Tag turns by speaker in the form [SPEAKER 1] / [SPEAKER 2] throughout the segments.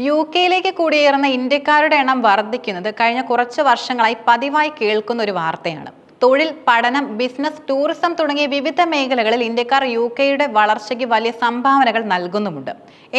[SPEAKER 1] U കെയിലേക്ക് കുടിയേറുന്ന ഇന്ത്യക്കാരുടെ എണ്ണം വർദ്ധിക്കുന്നത് കഴിഞ്ഞ കുറച്ച് വർഷങ്ങളായി പതിവായി കേൾക്കുന്ന ഒരു വാർത്തയാണ്. തൊഴിൽ പഠനം ബിസിനസ് ടൂറിസം തുടങ്ങിയ വിവിധ മേഖലകളിൽ ഇന്ത്യക്കാർ യു കെയുടെ വളർച്ചയ്ക്ക് വലിയ സംഭാവനകൾ നൽകുന്നുമുണ്ട്.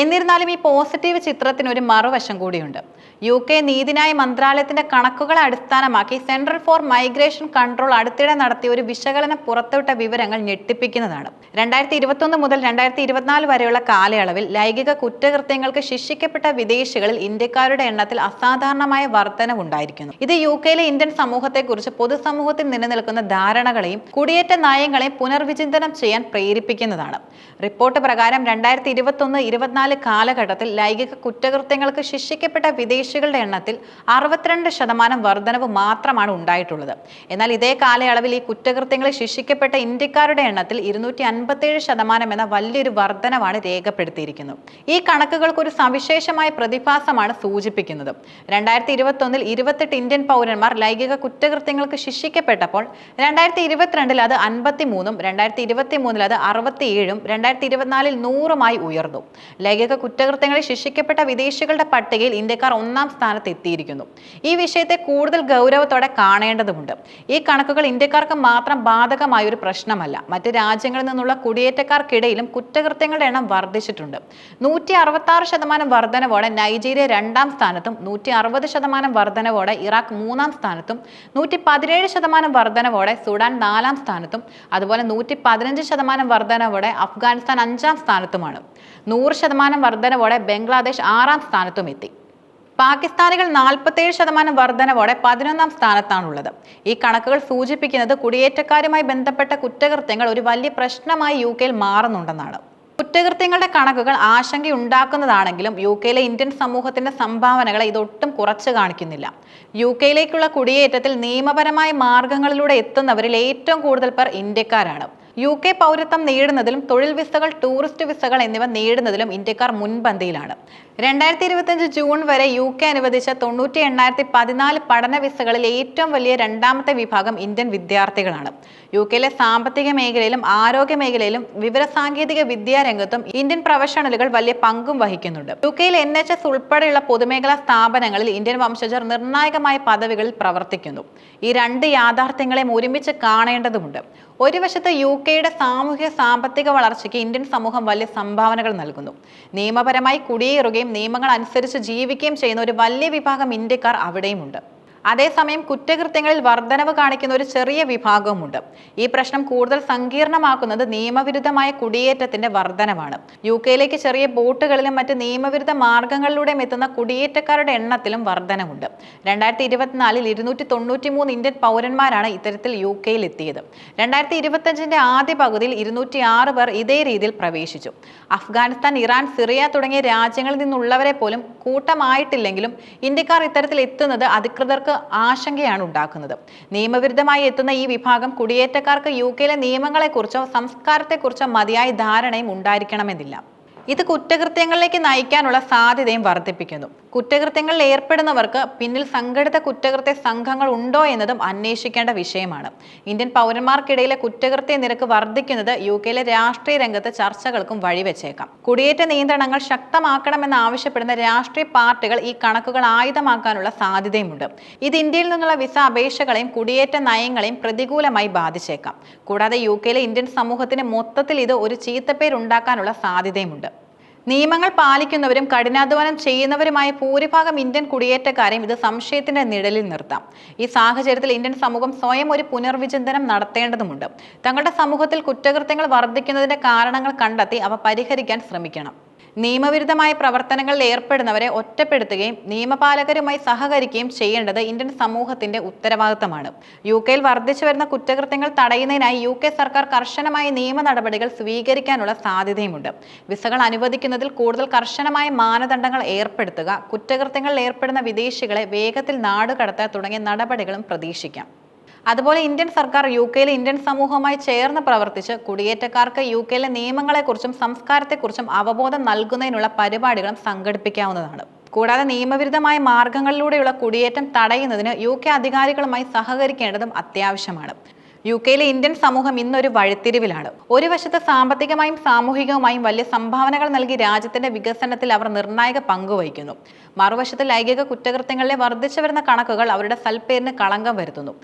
[SPEAKER 1] എന്നിരുന്നാലും ഈ പോസിറ്റീവ് ചിത്രത്തിന് ഒരു മറുവശം കൂടിയുണ്ട്. യു കെ നീതിന്യായ മന്ത്രാലയത്തിന്റെ കണക്കുകളെ അടിസ്ഥാനമാക്കി സെൻട്രൽ ഫോർ മൈഗ്രേഷൻ കൺട്രോൾ അടുത്തിടെ നടത്തിയ ഒരു വിശകലനം പുറത്തുവിട്ട വിവരങ്ങൾ ഞെട്ടിപ്പിക്കുന്നതാണ്. രണ്ടായിരത്തി ഇരുപത്തൊന്ന് മുതൽ രണ്ടായിരത്തി ഇരുപത്തിനാല് വരെയുള്ള കാലയളവിൽ ലൈംഗിക കുറ്റകൃത്യങ്ങൾക്ക് ശിക്ഷിക്കപ്പെട്ട വിദേശികളിൽ ഇന്ത്യക്കാരുടെ എണ്ണത്തിൽ അസാധാരണമായ വർധനവുണ്ടായിരിക്കുന്നു. ഇത് യു കെയിലെ ഇന്ത്യൻ സമൂഹത്തെക്കുറിച്ച് പൊതുസമൂഹത്തിൽ നിലനിൽക്കുന്ന ധാരണകളെയും കുടിയേറ്റ നയങ്ങളെ പുനർവിചിന്തനം ചെയ്യാൻ പ്രേരിപ്പിക്കുന്നതാണ്. റിപ്പോർട്ട് പ്രകാരം രണ്ടായിരത്തി ഇരുപത്തൊന്ന് ഇരുപത്തിനാല് കാലഘട്ടത്തിൽ ലൈംഗിക കുറ്റകൃത്യങ്ങൾക്ക് ശിക്ഷിക്കപ്പെട്ട വിദേശികളുടെ എണ്ണത്തിൽ അറുപത്തിരണ്ട് ശതമാനം വർധനവ് മാത്രമാണ് ഉണ്ടായിട്ടുള്ളത്. എന്നാൽ ഇതേ കാലയളവിൽ ഈ കുറ്റകൃത്യങ്ങളിൽ ശിക്ഷിക്കപ്പെട്ട ഇന്ത്യക്കാരുടെ എണ്ണത്തിൽ ഇരുന്നൂറ്റി അൻപത്തേഴ് ശതമാനം എന്ന വലിയൊരു വർധനവാണ് രേഖപ്പെടുത്തിയിരിക്കുന്നത്. ഈ കണക്കുകൾക്ക് ഒരു സവിശേഷമായ പ്രതിഭാസമാണ് സൂചിപ്പിക്കുന്നത്. രണ്ടായിരത്തി ഇരുപത്തൊന്നിൽ ഇരുപത്തെട്ട് ഇന്ത്യൻ പൗരന്മാർ ലൈംഗിക കുറ്റകൃത്യങ്ങൾക്ക് ശിക്ഷിക്കപ്പെട്ടപ്പോൾ രണ്ടായിരത്തി ഇരുപത്തിരണ്ടിൽ അത് അൻപത്തി മൂന്നും രണ്ടായിരത്തി ഇരുപത്തി മൂന്നിൽ അത് അറുപത്തിയേഴും രണ്ടായിരത്തി ഇരുപത്തിനാലിൽ നൂറുമായി ഉയർന്നു. ലൈംഗിക കുറ്റകൃത്യങ്ങളിൽ ശിക്ഷിക്കപ്പെട്ട വിദേശികളുടെ പട്ടികയിൽ ഇന്ത്യക്കാർ ഒന്നാം സ്ഥാനത്ത് എത്തിയിരിക്കുന്നു ഈ വിഷയത്തെ കൂടുതൽ ഗൗരവത്തോടെ കാണേണ്ടതുണ്ട്. ഈ കണക്കുകൾ ഇന്ത്യക്കാർക്ക് മാത്രം ബാധകമായ ഒരു പ്രശ്നമല്ല. മറ്റ് രാജ്യങ്ങളിൽ നിന്നുള്ള കുടിയേറ്റക്കാർക്കിടയിലും കുറ്റകൃത്യങ്ങളുടെ എണ്ണം വർദ്ധിച്ചിട്ടുണ്ട്. നൂറ്റി അറുപത്തി ആറ് ശതമാനം വർധനവോടെ നൈജീരിയ രണ്ടാം സ്ഥാനത്തും നൂറ്റി അറുപത് ശതമാനം വർധനവോടെ ഇറാഖ് മൂന്നാം സ്ഥാനത്തും നൂറ്റി പതിനേഴ് ശതമാനം വർധനവോടെ സുഡാൻ നാലാം സ്ഥാനത്തും അതുപോലെ നൂറ്റി പതിനഞ്ച് ശതമാനം വർധനവോടെ അഫ്ഗാനിസ്ഥാൻ അഞ്ചാം സ്ഥാനത്തുമാണ്. നൂറ് ശതമാനം വർധനവോടെ ബംഗ്ലാദേശ് ആറാം സ്ഥാനത്തും എത്തി. പാകിസ്ഥാനികൾ നാൽപ്പത്തേഴ് ശതമാനം വർധനവോടെ പതിനൊന്നാം സ്ഥാനത്താണുള്ളത്. ഈ കണക്കുകൾ സൂചിപ്പിക്കുന്നത് കുടിയേറ്റക്കാരുമായി ബന്ധപ്പെട്ട കുറ്റകൃത്യങ്ങൾ ഒരു വലിയ പ്രശ്നമായി യു കെയിൽ മാറുന്നുണ്ടെന്നാണ്. കുറ്റകൃത്യങ്ങളുടെ കണക്കുകൾ ആശങ്കയുണ്ടാക്കുന്നതാണെങ്കിലും യു കെയിലെ ഇന്ത്യൻ സമൂഹത്തിന്റെ സംഭാവനകളെ ഇതൊട്ടും കുറച്ച് കാണിക്കുന്നില്ല. യു കെയിലേക്കുള്ള കുടിയേറ്റത്തിൽ നിയമപരമായ മാർഗങ്ങളിലൂടെ എത്തുന്നവരിൽ ഏറ്റവും കൂടുതൽ പേർ ഇന്ത്യക്കാരാണ്. യു കെ പൗരത്വം നേടുന്നതിലും തൊഴിൽ വിസകൾ ടൂറിസ്റ്റ് വിസകൾ എന്നിവ നേടുന്നതിലും ഇന്ത്യക്കാർ മുൻപന്തിയിലാണ്. രണ്ടായിരത്തി ഇരുപത്തിയഞ്ച് ജൂൺ വരെ യു കെ അനുവദിച്ച തൊണ്ണൂറ്റി എണ്ണായിരത്തി പതിനാല് പഠന വിസകളിൽ ഏറ്റവും വലിയ രണ്ടാമത്തെ വിഭാഗം ഇന്ത്യൻ വിദ്യാർത്ഥികളാണ്. യു കെയിലെ സാമ്പത്തിക മേഖലയിലും ആരോഗ്യ മേഖലയിലും വിവരസാങ്കേതിക വിദ്യാരംഗത്തും ഇന്ത്യൻ പ്രൊഫഷണലുകൾ വലിയ പങ്കും വഹിക്കുന്നുണ്ട്. യു കെയിൽ എൻ എച്ച് എസ് ഉൾപ്പെടെയുള്ള പൊതുമേഖലാ സ്ഥാപനങ്ങളിൽ ഇന്ത്യൻ വംശജർ നിർണായകമായ പദവികളിൽ പ്രവർത്തിക്കുന്നു. ഈ രണ്ട് യാഥാർത്ഥ്യങ്ങളെയും ഒരുമിച്ച് കാണേണ്ടതുണ്ട് ഒരു വശത്ത് യു കെയുടെ സാമൂഹ്യ സാമ്പത്തിക വളർച്ചയ്ക്ക് ഇന്ത്യൻ സമൂഹം വലിയ സംഭാവനകൾ നൽകുന്നു. നിയമപരമായി കുടിയേറുകയും നിയമങ്ങൾ അനുസരിച്ച് ജീവിക്കുകയും ചെയ്യുന്ന ഒരു വലിയ വിഭാഗം ഇന്ത്യക്കാർ അവിടെയുമുണ്ട്. അതേസമയം കുറ്റകൃത്യങ്ങളിൽ വർധനവ് കാണിക്കുന്ന ഒരു ചെറിയ വിഭാഗവുമുണ്ട്. ഈ പ്രശ്നം കൂടുതൽ സങ്കീർണമാക്കുന്നത് നിയമവിരുദ്ധമായ കുടിയേറ്റത്തിന്റെ വർധനവാണ്. യു കെയിലേക്ക് ചെറിയ ബോട്ടുകളിലും മറ്റ് നിയമവിരുദ്ധ മാർഗങ്ങളിലൂടെയും എത്തുന്ന കുടിയേറ്റക്കാരുടെ എണ്ണത്തിലും വർധനവുണ്ട്. രണ്ടായിരത്തി ഇരുപത്തിനാലിൽ ഇരുന്നൂറ്റി തൊണ്ണൂറ്റി മൂന്ന് ഇന്ത്യൻ പൗരന്മാരാണ് ഇത്തരത്തിൽ യു കെയിൽ എത്തിയത് രണ്ടായിരത്തി ഇരുപത്തഞ്ചിന്റെ ആദ്യ പകുതിയിൽ ഇരുന്നൂറ്റി ആറ് പേർ ഇതേ രീതിയിൽ പ്രവേശിച്ചു. അഫ്ഗാനിസ്ഥാൻ ഇറാൻ സിറിയ തുടങ്ങിയ രാജ്യങ്ങളിൽ നിന്നുള്ളവരെ പോലും കൂട്ടമായിട്ടില്ലെങ്കിലും ഇന്ത്യക്കാർ ഇത്തരത്തിൽ എത്തുന്നത് അധികൃതർക്ക് ആശങ്കയാണ് ഉണ്ടാക്കുന്നത്. നിയമവിരുദ്ധമായി എത്തുന്ന ഈ വിഭാഗം കുടിയേറ്റക്കാർക്ക് യു കെയിലെ നിയമങ്ങളെക്കുറിച്ചോ സംസ്കാരത്തെക്കുറിച്ചോ മതിയായ ധാരണയും ഉണ്ടായിരിക്കണമെന്നില്ല. ഇത് കുറ്റകൃത്യങ്ങളിലേക്ക് നയിക്കാനുള്ള സാധ്യതയും വർദ്ധിപ്പിക്കുന്നു. കുറ്റകൃത്യങ്ങളിൽ ഏർപ്പെടുന്നവർക്ക് പിന്നിൽ സംഘടിത കുറ്റകൃത്യ സംഘങ്ങൾ ഉണ്ടോ എന്നതും അന്വേഷിക്കേണ്ട വിഷയമാണ്. ഇന്ത്യൻ പൗരന്മാർക്കിടയിലെ കുറ്റകൃത്യ നിരക്ക് വർദ്ധിക്കുന്നത് യു കെയിലെ രാഷ്ട്രീയ രംഗത്ത് ചർച്ചകൾക്കും വഴിവെച്ചേക്കാം. കുടിയേറ്റ നിയന്ത്രണങ്ങൾ ശക്തമാക്കണമെന്ന് ആവശ്യപ്പെടുന്ന രാഷ്ട്രീയ പാർട്ടികൾ ഈ കണക്കുകൾ ആയുധമാക്കാനുള്ള സാധ്യതയുമുണ്ട്. ഇത് ഇന്ത്യയിൽ നിന്നുള്ള വിസ അപേക്ഷകളെയും കുടിയേറ്റ നയങ്ങളെയും പ്രതികൂലമായി ബാധിച്ചേക്കാം. കൂടാതെ യു കെയിലെ ഇന്ത്യൻ സമൂഹത്തിന് മൊത്തത്തിൽ ഇത് ഒരു ചീത്തപ്പേരുണ്ടാക്കാനുള്ള സാധ്യതയുമുണ്ട്. നിയമങ്ങൾ പാലിക്കുന്നവരും കഠിനാധ്വാനം ചെയ്യുന്നവരുമായ ഭൂരിഭാഗം ഇന്ത്യൻ കുടിയേറ്റക്കാരെയും ഇത് സംശയത്തിന്റെ നിഴലിൽ നിർത്താം. ഈ സാഹചര്യത്തിൽ ഇന്ത്യൻ സമൂഹം സ്വയം ഒരു പുനർവിചിന്തനം നടത്തേണ്ടതുണ്ട് തങ്ങളുടെ സമൂഹത്തിൽ കുറ്റകൃത്യങ്ങൾ വർദ്ധിക്കുന്നതിന്റെ കാരണങ്ങൾ കണ്ടെത്തി അവ പരിഹരിക്കാൻ ശ്രമിക്കണം. നിയമവിരുദ്ധമായ പ്രവർത്തനങ്ങളിൽ ഏർപ്പെടുന്നവരെ ഒറ്റപ്പെടുത്തുകയും നിയമപാലകരുമായി സഹകരിക്കുകയും ചെയ്യേണ്ടത് ഇന്ത്യൻ സമൂഹത്തിന്റെ ഉത്തരവാദിത്തമാണ്. യു കെയിൽ വർദ്ധിച്ചു വരുന്ന കുറ്റകൃത്യങ്ങൾ തടയുന്നതിനായി യു കെ സർക്കാർ കർശനമായ നിയമ നടപടികൾ സ്വീകരിക്കാനുള്ള സാധ്യതയുമുണ്ട്. വിസകൾ അനുവദിക്കുന്നതിൽ കൂടുതൽ കർശനമായ മാനദണ്ഡങ്ങൾ ഏർപ്പെടുത്തുക കുറ്റകൃത്യങ്ങളിൽ ഏർപ്പെടുന്ന വിദേശികളെ വേഗത്തിൽ നാടുകടത്തുക തുടങ്ങിയ നടപടികളും പ്രതീക്ഷിക്കാം. അതുപോലെ ഇന്ത്യൻ സർക്കാർ യു കെയിലെ ഇന്ത്യൻ സമൂഹവുമായി ചേർന്ന് പ്രവർത്തിച്ച് കുടിയേറ്റക്കാർക്ക് യു കെയിലെ നിയമങ്ങളെക്കുറിച്ചും സംസ്കാരത്തെക്കുറിച്ചും അവബോധം നൽകുന്നതിനുള്ള പരിപാടികളും സംഘടിപ്പിക്കാവുന്നതാണ്. കൂടാതെ നിയമവിരുദ്ധമായ മാർഗങ്ങളിലൂടെയുള്ള കുടിയേറ്റം തടയുന്നതിന് യു കെ അധികാരികളുമായി സഹകരിക്കേണ്ടതും അത്യാവശ്യമാണ്. യു കെയിലെ ഇന്ത്യൻ സമൂഹം ഇന്നൊരു വഴിത്തിരിവിലാണ്. ഒരു വശത്ത് സാമ്പത്തികമായും സാമൂഹികവുമായും വലിയ സംഭാവനകൾ നൽകി രാജ്യത്തിന്റെ വികസനത്തിൽ അവർ നിർണായക പങ്കുവഹിക്കുന്നു മറുവശത്ത് ലൈംഗിക കുറ്റകൃത്യങ്ങളിലെ വർദ്ധിച്ചു വരുന്ന കണക്കുകൾ അവരുടെ സൽപ്പേരിന് കളങ്കം വരുത്തുന്നു.